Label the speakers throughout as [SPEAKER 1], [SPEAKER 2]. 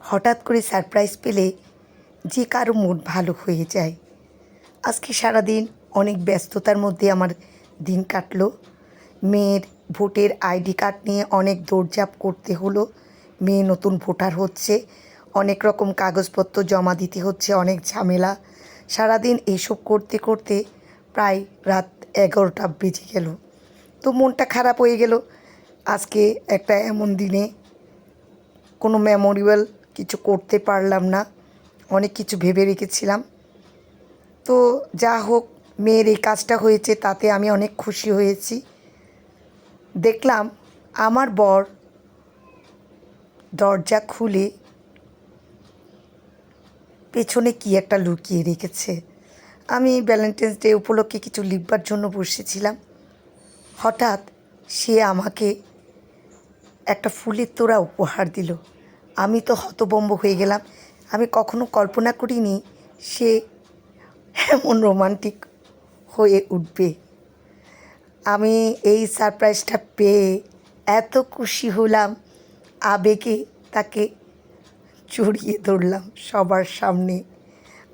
[SPEAKER 1] হঠাৎ করে সারপ্রাইজ পেলে যে কারও মুড ভালো হয়ে যায়। আজকে সারাদিন অনেক ব্যস্ততার মধ্যে আমার দিন কাটলো। মেয়ের ভোটের আইডি কার্ড নিয়ে অনেক দৌড়ঝাঁপ করতে হলো। মেয়ে নতুন ভোটার হচ্ছে। অনেক রকম কাগজপত্র জমা দিতে হচ্ছে, অনেক ঝামেলা। সারাদিন এসব করতে করতে প্রায় রাত এগারোটা বেজে গেল। তো মনটা খারাপ হয়ে গেল। আজকে একটা এমন দিনে কোনো মেমোরিয়াল কিছু করতে পারলাম না। অনেক কিছু ভেবে রেখেছিলাম। তো যা হোক, মেয়ের এই কাজটা হয়েছে, তাতে আমি অনেক খুশি হয়েছি। দেখলাম আমার বর দরজা খুলে পেছনে কি একটা লুকিয়ে রেখেছে। আমি ভ্যালেন্টাইন্স ডে উপলক্ষে কিছু লিখবার জন্য বসেছিলাম। হঠাৎ সে আমাকে একটা ফুলের তোড়া উপহার দিল। আমি তো হতবম্ব হয়ে গেলাম। আমি কখনো কল্পনা করিনি সে এমন রোমান্টিক হয়ে উঠবে। আমি এই সারপ্রাইজটা পেয়ে এত খুশি হলাম, আবেগে তাকে জড়িয়ে ধরলাম সবার সামনে।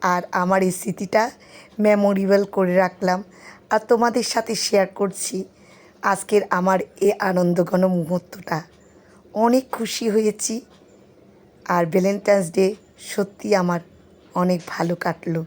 [SPEAKER 1] আর আমার এই স্মৃতিটা মেমোরেবল করে রাখলাম আর তোমাদের সাথে শেয়ার করছি আজকের আমার এই আনন্দঘন মুহূর্তটা। অনেক খুশি হয়েছি। আর ভ্যালেন্টাইন্স ডে সত্যি আমার অনেক ভালো কাটলো।